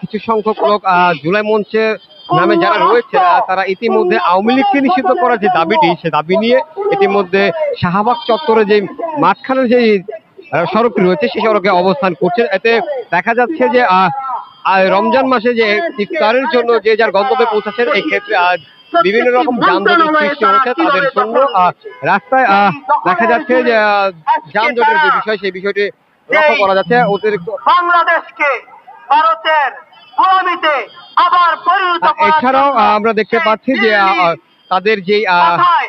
কিছু সংখ্যক লোক জুলাই মঞ্চে নামে যারা রয়েছে তারা ইতিমধ্যে আওয়ামী লীগকে নিষিদ্ধ করার যে দাবিটি, সে দাবি নিয়ে ইতিমধ্যে শাহবাগ চত্বরে যে মাঝখানে যে সড়কটি রয়েছে সেই সড়কে অবস্থান করছেন। এতে দেখা যাচ্ছে যে রমজান মাসে যে ইফতারের জন্য যে যার গন্তব্যে পৌঁছাচ্ছেন, এই ক্ষেত্রে আজ বিভিন্ন রকম যানজটের সৃষ্টি হচ্ছে তাদের জন্য। রাস্তায় দেখা যাচ্ছে যে যানজটের যে বিষয়, সেই বিষয়টি লক্ষ্য করা যাচ্ছে। অতিরিক্ত বাংলাদেশকে ভারতের গোলামিতে আবার পরিণত এছাড়াও আমরা দেখতে পাচ্ছি যে তাদের যে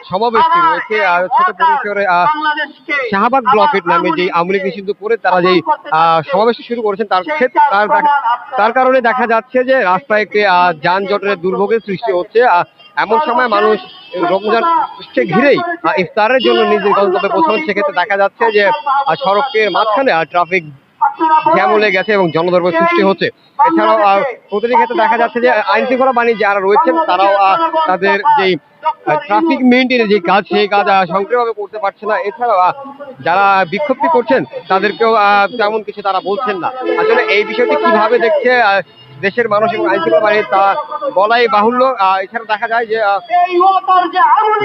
সমাবেশটি রয়েছে ছোট পরিসরে শাহবাগ ব্লকের নামে যে আওয়ামী লীগ নিষিদ্ধ করে তারা যেই সমাবেশ শুরু করেছেন তার ক্ষেত্রে তার তার কারণে দেখা যাচ্ছে যে রাস্তায় একটি যানজটের দুর্ভোগের সৃষ্টি হচ্ছে এমন সময় মানুষ রমজানকে ঘিরেই ইফতারের জন্য নিজের গন্তব্যে পৌঁছানো সেক্ষেত্রে দেখা যাচ্ছে যে সড়কের মাঝখানে ট্রাফিক জ্যাম লেগে গেছে এবং জনদর্ভের সৃষ্টি হচ্ছে। এছাড়াও প্রতিটি ক্ষেত্রে দেখা যাচ্ছে যে আইন শৃঙ্খলা বাহিনী যারা রয়েছেন তারাও তাদের যেই ট্রাফিক মেনটেনের যে কাজ সেই কাজ সক্রিয়ভাবে করতে পারছে না। এছাড়াও যারা বিক্ষোভটি করছেন তাদেরকেও তেমন কিছু তারা বলছেন না। আসলে এই বিষয়টি কীভাবে দেখছে দেশের মানুষ এবং আইন শৃঙ্খলা বাহিনী তা বলাই বাহুল্য। এছাড়া দেখা যায় যে আহ,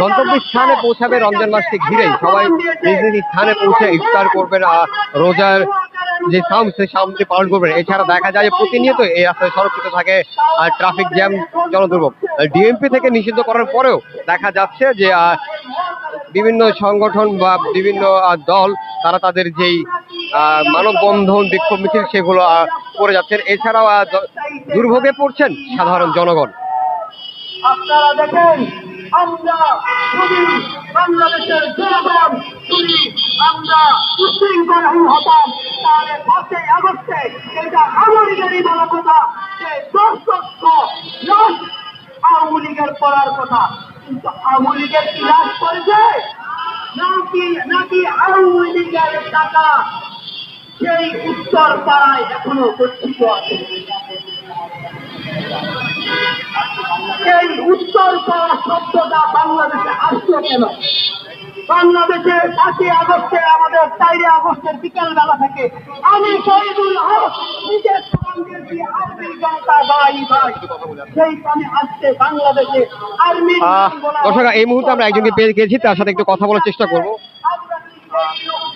গন্তব্য স্থানে পৌঁছাবে রমজান মাসকে ঘিরেই। সবাই নিজ নিজ স্থানে পৌঁছে ইফতার করবেন রোজার যে সাম সেই সামটি পালন করবেন। এছাড়া দেখা যায় যে প্রতিনিয়ত এই রাস্তায় সড়কিত থাকে, আর ট্রাফিক জ্যাম জনদুর্ভোগ। ডিএমপি থেকে নিষিদ্ধ করার পরেও দেখা যাচ্ছে যে বিভিন্ন সংগঠন বা বিভিন্ন দল, তারা তাদের যেই মানববন্ধন, বিক্ষোভ মিছিল, সেগুলো করে যাচ্ছেন। এছাড়াও দুর্ভোগে পড়ছেন সাধারণ জনগণ। আপনারা দেখেন, আমরা বাংলাদেশের জনগণ যদি আমরা উশৃঙ্খলহীন হতাম। তাহলে পাঁচই আগস্টে এটা আওয়ামী লীগেরই বলা কথা, যে দশ লক্ষ লাশ আওয়ামী লীগের পড়ার কথা। কিন্তু আওয়ামী লীগের কি লাশ করেছে নাকি নাকি আওয়ামী লীগের টাকা সেই উত্তর পাড়ায় এখনও গচ্ছিত আছে? এই উত্তর পাড়া শব্দটা বাংলাদেশে আসলো কেন? বাংলাদেশে পাঁচই আগস্টে আমাদের চারই আগস্টের বিকেল বেলা থেকে আমি শহীদুল হক নিজের আর্মির জনতা ভাই ভাই। বাংলাদেশে দর্শক এই মুহূর্তে আমরা একজনকে পেয়ে গেছি তার সাথে একটু কথা বলার চেষ্টা করব।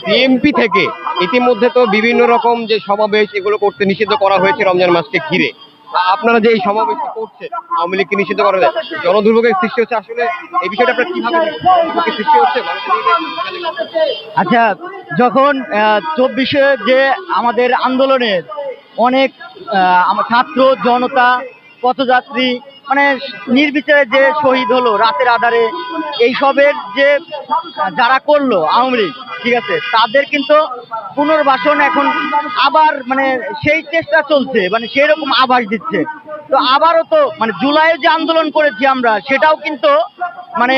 বিএমপি থেকে ইতিমধ্যে তো বিভিন্ন রকম যে সমাবেশ এগুলো করতে নিষিদ্ধ করা হয়েছে রমজান মাসকে ঘিরে। আপনারা যে এই সমাবেশটি করছেন, আওয়ামী লীগকে নিষিদ্ধ করা হয়েছে জনদুর্ভোগের সৃষ্টি হচ্ছে আসলে, এই বিষয়টা আপনার কীভাবে সৃষ্টি হচ্ছে? আচ্ছা যখন চব্বিশে যে আমাদের আন্দোলনে অনেক ছাত্র, জনতা, পথযাত্রী মানে নির্বিচারে যে শহীদ হলো রাতের আধারে, এইসবের যে, যারা করল আওয়ামী লীগ ঠিক আছে। তাদের কিন্তু পুনর্বাসন এখন আবার মানে সেই চেষ্টা চলছে মানে সেই রকম আভাস দিচ্ছে। তো আবারও তো মানে জুলাইয়ে যে আন্দোলন করেছি আমরা, সেটাও কিন্তু মানে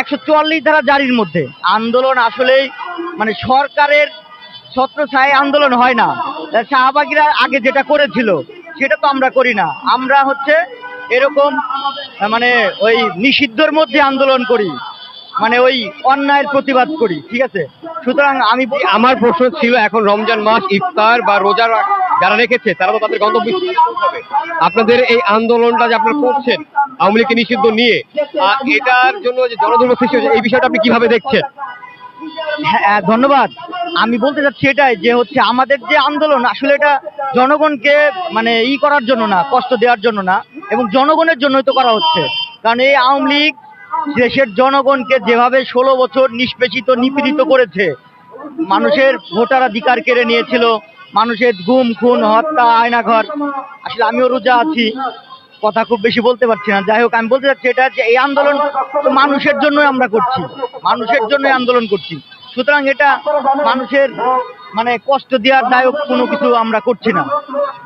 একশো চুয়াল্লিশ ধারা জারির মধ্যে। আন্দোলন আসলেই মানে সরকারের ছত্রছায় আন্দোলন হয় না। শাহবাগীরা আগে যেটা করেছিল, সেটা তো আমরা করি না। আমরা হচ্ছে এরকম মানে ওই নিষিদ্ধর মধ্যে আন্দোলন করি। মানে ওই অন্যায়ের প্রতিবাদ করি ঠিক আছে? সুতরাং আমি আমার প্রশ্ন ছিল এখন রমজান মাস ইফতার বা রোজা যারা রেখেছে তারা তো তাদের গন্তব্য আপনাদের এই আন্দোলনটা যে আপনারা করছেন আওয়ামী লীগকে নিষিদ্ধ নিয়ে এটার জন্য যে জনদুর্ভোগ সৃষ্টি হচ্ছে এই বিষয়টা আপনি কীভাবে দেখছেন? হ্যাঁ হ্যাঁ, ধন্যবাদ। আমি বলতে চাচ্ছি এটাই যে হচ্ছে আমাদের যে আন্দোলন আসলে এটা জনগণকে মানে ই করার জন্য না কষ্ট দেওয়ার জন্য না এবং জনগণের জন্যই তো করা হচ্ছে। কারণ এই আওয়ামী লীগ দেশের জনগণকে যেভাবে ষোলো বছর নিষ্পেষিত, নিপীড়িত করেছে, মানুষের ভোটাধিকার কেড়ে নিয়েছিল, মানুষের গুম, খুন, হত্যা, আয়নাঘর, আসলে আমিও রোজা আছি, কথা খুব বেশি বলতে পারছি না। যাই হোক, আমি বলতে চাচ্ছি এটা যে এই আন্দোলন মানুষের জন্যই আমরা করছি, মানুষের জন্যই আন্দোলন করছি। সুতরাং এটা মানুষের মানে কষ্ট দেওয়ার দায়ক কোনো কিছু আমরা করছি না।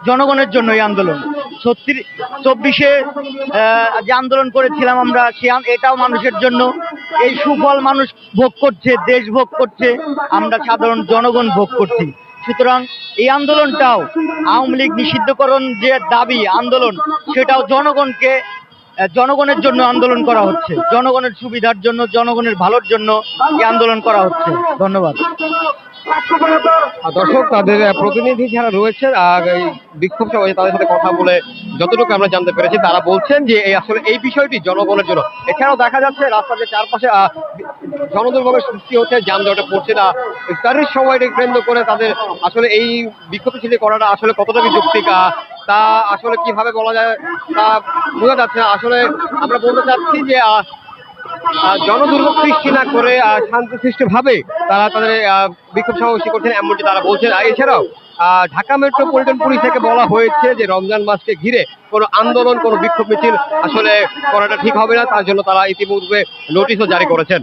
জনগণের জন্য এই আন্দোলন। সত্যি চব্বিশে যে আন্দোলন করেছিলাম আমরা, সে এটাও মানুষের জন্য। এই সুফল মানুষ ভোগ করছে, দেশ ভোগ করছে, আমরা সাধারণ জনগণ ভোগ করছি। সুতরাং এই আন্দোলনটাও আওয়ামী লীগ নিষিদ্ধকরণ যে দাবি, আন্দোলন, সেটাও জনগণকে জনগণের জন্য আন্দোলন করা হচ্ছে। জনগণের সুবিধার জন্য, জনগণের ভালোর জন্য এই আন্দোলন করা হচ্ছে। ধন্যবাদ। দর্শক তাদের প্রতিনিধি যারা রয়েছেন আর এই বিক্ষোভ সভায় তাদের সাথে কথা বলে যতটুকু আমরা জানতে পেরেছি তারা বলছেন যে এই আসলে এই বিষয়টি জনগণের জন্য। এছাড়াও দেখা যাচ্ছে রাস্তার চারপাশে আহ, জনদুর্ভোগের সৃষ্টি হচ্ছে যানজটে পড়ছে না। ইফতারের সময়টি কেন্দ্র করে তাদের আসলে এই বিক্ষোভ মিছিল করাটা আসলে কতটা কি যৌক্তিক তা আসলে কীভাবে বলা যায় তা বোঝা যাচ্ছে না। আসলে আমরা বলতে চাচ্ছি যে জনদুর্ভোগ সৃষ্টি না করে শান্তি সৃষ্টি ভাবে তারা তাদের বিক্ষোভ সমাবেশী করছেন এমনটি তারা বলছেন। এছাড়াও ঢাকা মেট্রোপলিটন পুলিশ থেকে বলা হয়েছে যে রমজান মাসকে ঘিরে কোনো আন্দোলন, কোনো বিক্ষোভ মিছিল আসলে করাটা ঠিক হবে না, তার জন্য তারা ইতিপূর্বে নোটিশও জারি করেছেন।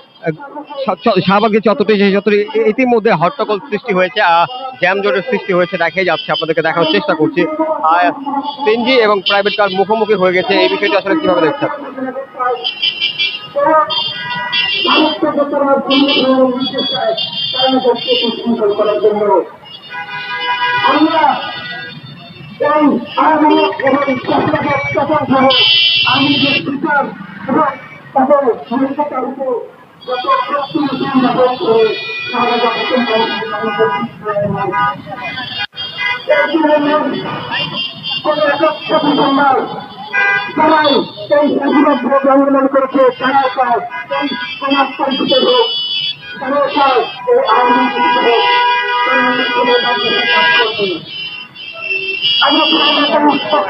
আহ, শ- চ- যে চত্বরে ইতিমধ্যে হট্টগোল সৃষ্টি হয়েছে জ্যামজটের সৃষ্টি হয়েছে দেখাই যাচ্ছে আপনাদেরকে দেখানোর চেষ্টা করছি। আর সিএনজি এবং প্রাইভেট কার মুখোমুখি হয়ে গেছে এই বিষয়টি আসলে কীভাবে দেখছেন? এই আওয়ামী লীগ এবং তাদের ভূমিকার উপর যত প্রশ্ন ব্যবহার করে তারা যখন সবাই এই স্বাধীনতা আন্দোলন করেছে তারা চায় এই সমাজ পরিচিত হোক তারা চায় এই আওয়ামী লীগ হোক তারা। আমরা পক্ষে স্পষ্ট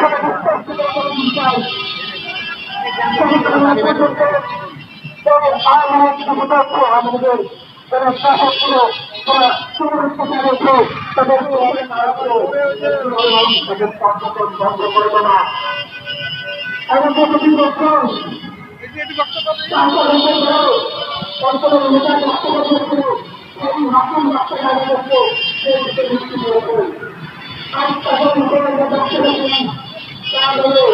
করে বলতে চাই আমাদের তারা সুরক্ষা রেখে তাদের বন্ধ করবে না এমন কতটি বছর অঞ্চলের নেতা বক্তব্য করেছিল সেই নতুন রাস্তাঘাট করছে সেই মুক্তি দিয়েছে আজ তাদের উপরে যে তা হলো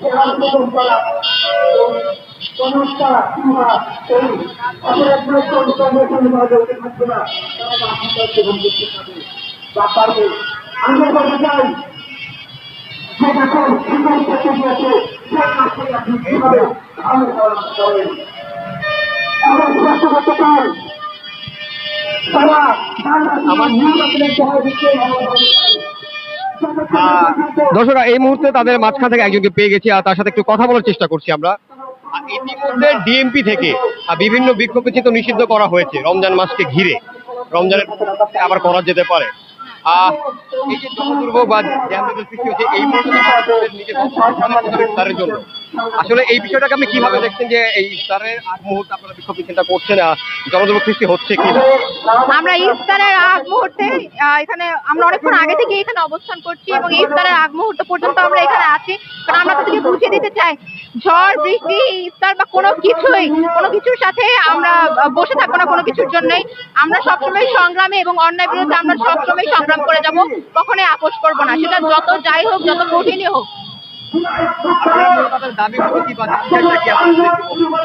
যে আন্দোলন করা সমস্যা কিংবা এই অপরাধ কর্মসংস্থান বাজারে থাকবে না। তারা বাসিন্দার জীবন করতে পারবে। বা পারবে। আমরা বলতে চাই। যে দেখুন সুন্দর করতে গিয়েছে যে কাজটি আপনি কীভাবে ভালো করেন? আমরা স্পষ্ট করতে চাই। তারা আমার নির্বাচনের সহায় দিচ্ছে দর্শক এই মুহূর্তে তাদের মাঝখান থেকে একজনকে পেয়ে গেছি আর তার সাথে একটু কথা বলার চেষ্টা করছি আমরা। ইতিমধ্যে ডিএমপি থেকে বিভিন্ন বিক্ষোভ মিছিল নিষিদ্ধ করা হয়েছে রমজান মাসকে ঘিরে। রমজানের আবার করা যেতে পারে। এই যে দুর্ভোগ বা এই মুহূর্তে তাদের নিজের অবস্থানের জন্য। আসলে এই বিষয়টাকে আপনি কীভাবে দেখছেন যে এই ইফতারের আগ মুহূর্তে আপনারা বিক্ষোভ মিছিলটা করছেন জনদুর্ভোগ সৃষ্টি হচ্ছে কি আমরা ইফতারের আগ মুহূর্তে এখানে আমরা অনেকক্ষণ আগে থেকে এখানে অবস্থান করছি এবং ইফতারের আগ মুহূর্ত পর্যন্ত আমরা এখানে আছি। কারণ আমরা তাদেরকে বুঝিয়ে দিতে চাই, ঝড়, বৃষ্টি, ইফতার বা কোনো কিছুই, কোনো কিছুর সাথে আমরা বসে থাকব না কোনো কিছুর জন্যই। আমরা সবসময় সংগ্রামে এবং অন্যায় বিরুদ্ধে আমরা সবসময় সংগ্রাম করে যাব, কখনোই আপোষ করব না। সেটা যত যাই হোক, যত কঠিনই হোক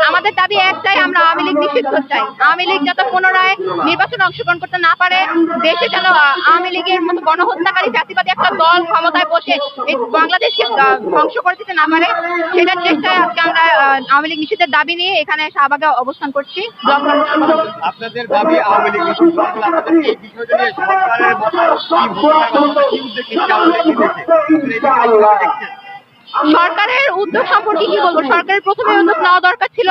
আমাদের দাবি একটাই আমরা আওয়ামী লীগ নিষিদ্ধ চাই। আওয়ামী লীগ যাতে পুনরায় নির্বাচনে অংশগ্রহণ করতে না পারে দেশে যেন আওয়ামী লীগের মতো গণহত্যাকারী জাতিবাদী একটা দল ক্ষমতায় বসে বাংলাদেশকে ধ্বংস করে দিতে না পারে সেটার চেষ্টায় আজকে আমরা আওয়ামী লীগ নিষিদ্ধের দাবি নিয়ে এখানে শাহবাগে অবস্থান করছি। আপনাদের দাবি আওয়ামী লীগ নিষিদ্ধ এই বিষয়টা নিয়ে সরকারের সরকারের উদ্যোগ সম্পর্কে কি বলব? সরকারের প্রথমে উদ্যোগ নেওয়া দরকার ছিল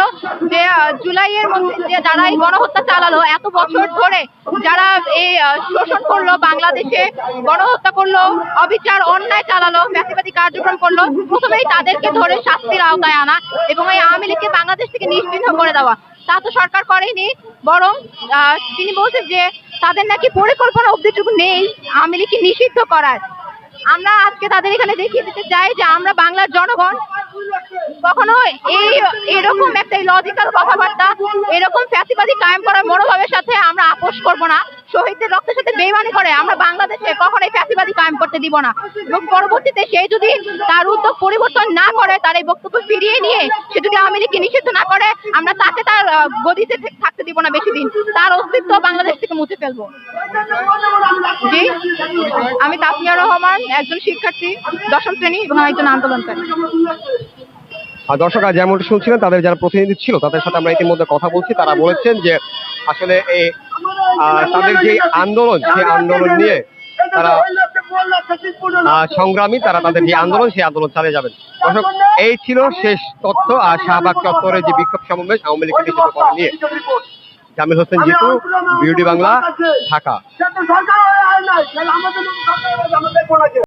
যে জুলাইয়ের মধ্যে যে যারা এই গণহত্যা চালালো, এত বছর ধরে যারা এই শোষণ করল, বাংলাদেশে গণহত্যা করল, অবিচার, অন্যায় চালালো ফ্যাসিবাদী কার্যক্রম করল, প্রথমেই তাদেরকে ধরে শাস্তির আওতায় আনা এবং এই আওয়ামী লীগকে বাংলাদেশ থেকে নিশ্চিহ্ন করে দেওয়া। তা তো সরকার করেনি বরং তিনি বলছেন যে তাদের নাকি পরিকল্পনা অবধিটুকু নেই আওয়ামী লীগকে নিষিদ্ধ করার। আমরা আজকে তাদের এখানে দেখিয়ে দিতে চাই যে আমরা বাংলার জনগণ। কখনো এই, এরকম একটা লজিক্যাল কথাবার্তা, এরকম ফ্যাসিবাদী কায়েম করার মনোভাবের সাথে আমরা আপোষ করব না। শহীদদের রক্তের সাথে বেইমানি করে, আমরা বাংলাদেশে কখনোই ফ্যাসিবাদী কায়েম করতে দিব না। এবং পরবর্তীতে সে যদি তার উদ্যোগ পরিবর্তন না করে, তার এই বক্তব্য ফিরিয়ে নিয়ে সে যদি আওয়ামী লীগকে নিষিদ্ধ না করে, আমরা তাকে তার গদিতে থাকতে দিব না বেশি দিন। তার অস্তিত্ব বাংলাদেশ থেকে মুছে ফেলব। জি, আমি তাসমিয়া রহমান, একজন শিক্ষার্থী, দশম শ্রেণি এবং একজন আন্দোলনকারী। আর দর্শকরা যেমনটি শুনছিলেন, তাদের যারা প্রতিনিধি ছিল, তাদের সাথে আমরা ইতিমধ্যে কথা বলছি। তারা বলেছেন যে, আসলে এই তাদের যে আন্দোলন, সেই আন্দোলন নিয়ে তারা সংগ্রামী, তারা তাদের যে আন্দোলন, সেই আন্দোলন চালিয়ে যাবেন। দর্শক, এই ছিল শেষ তথ্য। আর শাহবাগ চত্বরে যে বিক্ষোভ সমাবেশ, আওয়ামী লীগকে নিষিদ্ধ করা নিয়ে। জামিল হোসেন জিতু, বিউটি বাংলা, ঢাকা।